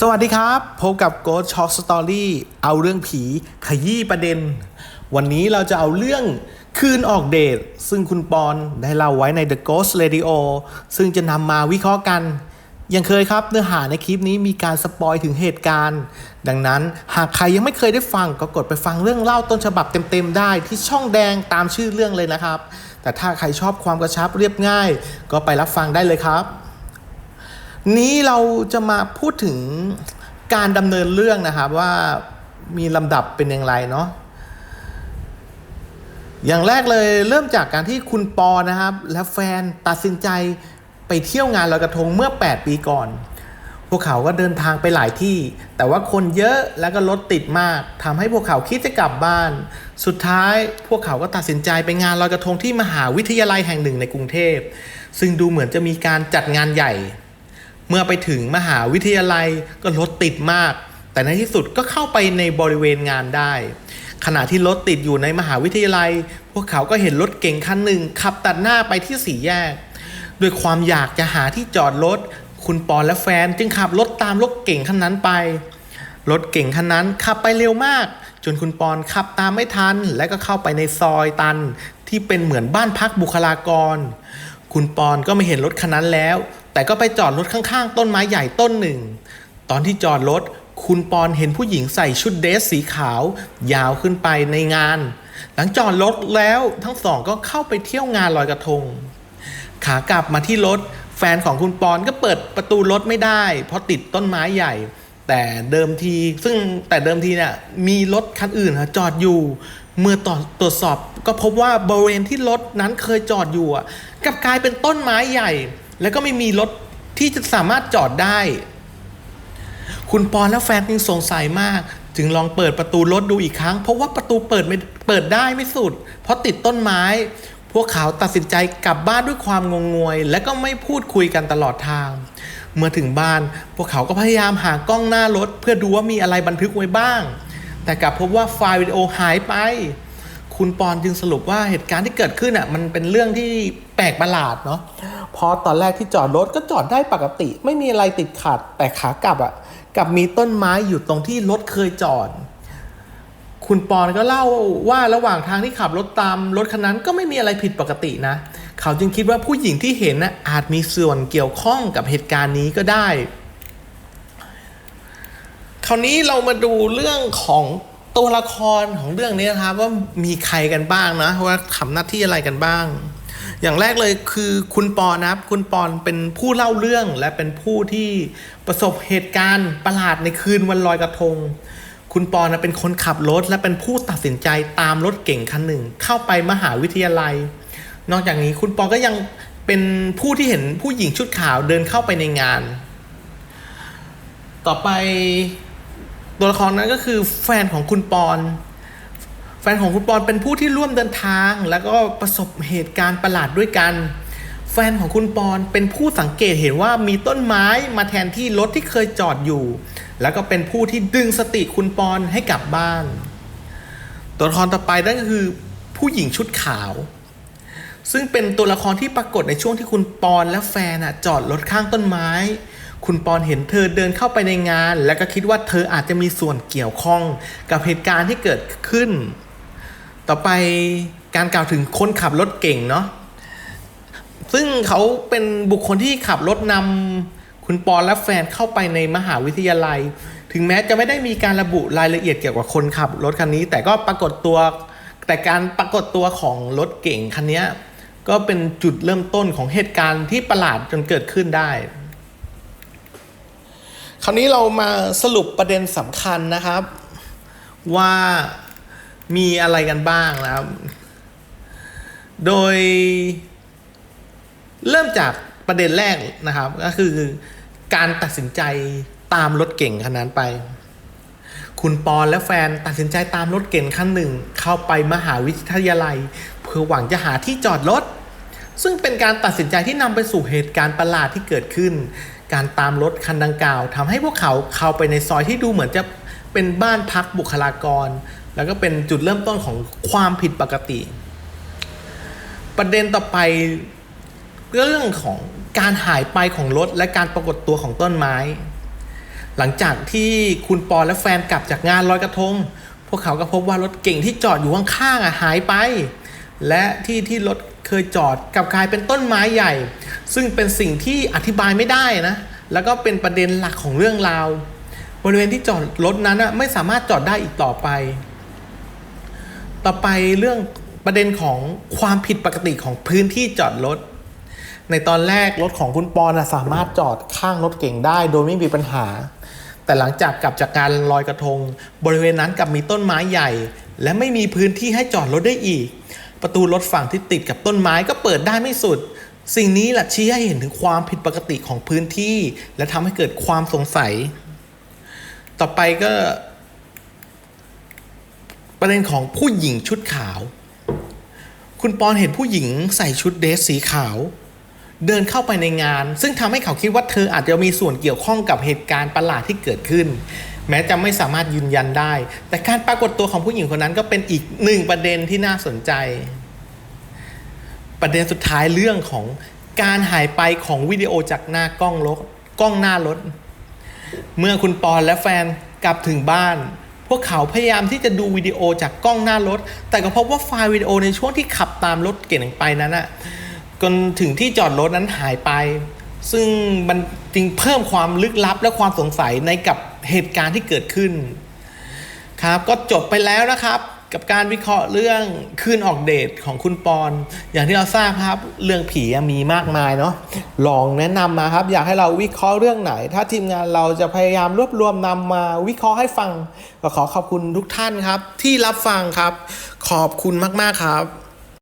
สวัสดีครับ พบกับ Ghost Talk Story เอาเรื่องผีขยี้ประเด็น วันนี้เราจะเอาเรื่องคืนออกเดท ซึ่งคุณปอนได้เล่าไว้ใน The Ghost Radio ซึ่งจะนำมาวิเคราะห์กัน ยังเคยครับเนื้อหาในคลิปนี้มีการสปอยถึงเหตุการณ์ ดังนั้นหากใครยังไม่เคยได้ฟังก็กดไปฟังเรื่องเล่าต้นฉบับเต็มๆได้ที่ช่องแดงตามชื่อเรื่องเลยนะครับ แต่ถ้าใครชอบความกระชับเรียบง่าย ก็ไปรับฟังได้เลยครับ นี้เราจะมาพูดถึงการดำเนินเรื่องนะครับว่ามีลำดับเป็นอย่างไรเนาะอย่างแรกเลยเริ่มจากการที่คุณปอนะครับ และแฟนตัดสินใจไปเที่ยวงานลอยกระทงเมื่อ 8 ปีก่อน พวกเขาก็เดินทางไปหลายที่ แต่ว่าคนเยอะแล้วก็รถติดมากทำให้พวกเขาคิดจะกลับบ้าน สุดท้ายพวกเขาก็ตัดสินใจไปงานลอยกระทงที่มหาวิทยาลัยแห่งหนึ่งในกรุงเทพ ซึ่งดูเหมือนจะมีการจัดงานใหญ่ เมื่อไปถึงมหาวิทยาลัยก็รถติดมาก แต่ในที่สุดก็เข้าไปในบริเวณงานได้ ขณะที่รถติดอยู่ในมหาวิทยาลัย พวกเขาก็เห็นรถเก๋งคันหนึ่งขับตัดหน้าไปที่สี่แยก ด้วยความอยากจะหาที่จอดรถคุณปอนและแฟนจึงขับรถตามรถเก๋งคันนั้นไป รถเก่งคันนั้นขับไปเร็วมาก จนคุณปอนขับตามไม่ทัน และก็เข้าไปในซอยตัน ที่เป็นเหมือนบ้านพักบุคลากร คุณปอนก็ไม่เห็นรถคันนั้นแล้ว แต่ก็ไปจอดรถข้างๆ ต้นไม้ใหญ่ต้นหนึ่ง ตอนที่จอดรถคุณปอนเห็นผู้หญิงใส่ชุดเดรสสีขาว ยาวขึ้นไปในงาน หลังจอดรถแล้วทั้งสองก็เข้าไปเที่ยวงานลอยกระทง ขากลับมาที่รถ แฟนของคุณปอนก็เปิดประตูรถไม่ได้ เพราะติดต้นไม้ใหญ่ แต่เดิมที ซึ่งแต่เดิมทีเนี่ยมีรถคันอื่นจอดอยู่ เมื่อตรวจสอบก็พบว่าบริเวณที่รถนั้นเคยจอดอยู่กลับกลายเป็นต้นไม้ใหญ่ แล้วก็ไม่มีรถที่จะสามารถจอดได้ คุณปอนและแฟนจึงสงสัยมาก จึงลองเปิดประตูรถดูอีกครั้ง เพราะว่าประตูเปิดไม่เปิดได้ไม่สุด เพราะติดต้นไม้ พวกเขาตัดสินใจกลับบ้านด้วยความงงงวย และก็ไม่พูดคุยกันตลอดทาง เมื่อถึงบ้าน พวกเขาก็พยายามหากล้องหน้ารถ เพื่อดูว่ามีอะไรบันทึกไว้บ้าง แต่กลับพบว่าไฟล์วิดีโอหายไป คุณปอนจึงสรุปว่าเหตุการณ์ที่เกิดขึ้นอะมันเป็นเรื่องที่แปลกประหลาดเนาะพราะตอนแรกที่จอดรถก็จอดได้ปกติ ไม่มีอะไรติดขัด แต่ขากลับอะกลับมีต้นไม้อยู่ตรงที่รถเคยจอด คุณปอนก็เล่าว่าระหว่างทางที่ขับรถตามรถคันนั้นก็ไม่มีอะไรผิดปกตินะ เขาจึงคิดว่าผู้หญิงที่เห็นนะอาจมีส่วนเกี่ยวข้องกับเหตุการณ์นี้ก็ได้ คราวนี้เรามาดูเรื่องของ ตัวละครของเรื่องนี้นะครับว่ามีใครกันบ้างนะว่าทำหน้าที่อะไรกันบ้าง อย่างแรกเลยคือคุณปอนนะครับ คุณปอนเป็นผู้เล่าเรื่องและเป็นผู้ที่ประสบเหตุการณ์ประหลาดในคืนวันลอยกระทง คุณปอนะเป็นคนขับรถและเป็นผู้ตัดสินใจตามรถเก่งคันหนึ่ง เข้าไปมหาวิทยาลัย นอกจากนี้คุณปอนก็ยังเป็นผู้ที่เห็นผู้หญิงชุดขาวเดินเข้าไปในงาน ต่อไป ตัวละครนั้นก็คือแฟนของคุณปอนแฟนของคุณปอนเป็นผู้ที่ร่วมเดินทาง แล้วก็ประสบเหตุการณ์ประหลาดด้วยกัน แฟนของคุณปอนเป็นผู้สังเกตเห็นว่ามีต้นไม้มาแทนที่รถที่เคยจอดอยู่ แล้วก็เป็นผู้ที่ดึงสติคุณปอนให้กลับบ้าน ตัวละครต่อไปนั่นก็คือผู้หญิงชุดขาว ซึ่งเป็นตัวละครที่ปรากฏในช่วงที่คุณปอนและแฟนอะจอดรถข้างต้นไม้ คุณปอนเห็นเธอเดินเข้าไปในงาน และก็คิดว่าเธออาจจะมีส่วนเกี่ยวข้องกับเหตุการณ์ที่เกิดขึ้น ต่อไปการกล่าวถึงคนขับรถเก่งเนาะซึ่งเขาเป็นบุคคลที่ขับรถนำคุณปอนและแฟนเข้าไปในมหาวิทยาลัย ถึงแม้จะไม่ได้มีการระบุรายละเอียดเกี่ยวกับคนขับรถคันนี้ แต่ก็ปรากฏตัวแต่การปรากฏตัวของรถเก่งคันนี้ก็เป็นจุดเริ่มต้นของเหตุการณ์ที่ประหลาดจนเกิดขึ้นได้ คราวนี้เรามาสรุปประเด็นสำคัญนะครับ ว่ามีอะไรกันบ้างนะครับ โดย เริ่มจากประเด็นแรกนะครับ ก็คือการตัดสินใจตามรถเก่งคันนั้นไป คุณปอนและแฟนตัดสินใจตามรถเก่งคันหนึ่ง เข้าไปมหาวิทยาลัย เพื่อหวังจะหาที่จอดรถซึ่งเป็นการตัดสินใจที่นำไปสู่เหตุการณ์ประหลาดที่เกิดขึ้น การตามรถคันดังกล่าวทำให้พวกเขาเข้าไปในซอยที่ดูเหมือนจะเป็นบ้านพักบุคลากร แล้วก็เป็นจุดเริ่มต้นของความผิดปกติ ประเด็นต่อไปเรื่องของการหายไปของรถและการปรากฏตัวของต้นไม้ หลังจากที่คุณปอและแฟนกลับจากงานลอยกระทง พวกเขาก็พบว่ารถเก่งที่จอดอยู่ข้างๆอะหายไป และที่ที่รถ เคยจอดกับกลายเป็นต้นไม้ใหญ่ ซึ่งเป็นสิ่งที่อธิบายไม่ได้นะ แล้วก็เป็นประเด็นหลักของเรื่องราวบริเวณที่จอดรถนั้นอะไม่สามารถจอดได้อีกต่อไป ต่อไปเรื่องประเด็นของความผิดปกติของพื้นที่จอดรถ ในตอนแรกรถของคุณปอนะสามารถจอดข้างรถเก่งได้โดยไม่มีปัญหา แต่หลังจากกลับจากการลอยกระทง บริเวณนั้นกลับมีต้นไม้ใหญ่ และไม่มีพื้นที่ให้จอดรถได้อีก ประตูรถฝั่งที่ติดกับต้นไม้ก็เปิดได้ไม่สุด สิ่งนี้แหละชี้ให้เห็นถึงความผิดปกติของพื้นที่ และทำให้เกิดความสงสัย ต่อไปก็ ประเด็นของผู้หญิงชุดขาว คุณปอนเห็นผู้หญิงใส่ชุดเดรสสีขาว เดินเข้าไปในงาน ซึ่งทำให้เขาคิดว่าเธออาจจะมีส่วนเกี่ยวข้องกับเหตุการณ์ประหลาดที่เกิดขึ้น แม้จะไม่สามารถยืนยันได้ แต่การปรากฏตัวของผู้หญิงคนนั้นก็เป็นอีกหนึ่งประเด็นที่น่าสนใจ ประเด็นสุดท้ายเรื่องของการหายไปของวิดีโอจากหน้ากล้องรถกล้องหน้ารถ เมื่อคุณปอนและแฟนกลับถึงบ้าน พวกเขาพยายามที่จะดูวิดีโอจากกล้องหน้ารถ แต่ก็พบว่าไฟล์วิดีโอในช่วงที่ขับตามรถเก่งไปนั้นอะจนถึงที่จอดรถนั้นหายไป ซึ่งมันจึงเพิ่มความลึกลับและความสงสัยในกับเหตุการณ์ที่เกิดขึ้นครับก็จบไปแล้วนะครับกับการวิเคราะห์เรื่องคืนออกเดทของคุณปอน อย่างที่เราทราบครับเรื่องผีมีมากมายเนาะลองแนะนำมาครับ อยากให้เราวิเคราะห์เรื่องไหน ถ้าทีมงานเราจะพยายามรวบรวมนำมาวิเคราะห์ให้ฟัง ก็ขอขอบคุณทุกท่านครับ ที่รับฟังครับ ขอบคุณมากๆครับ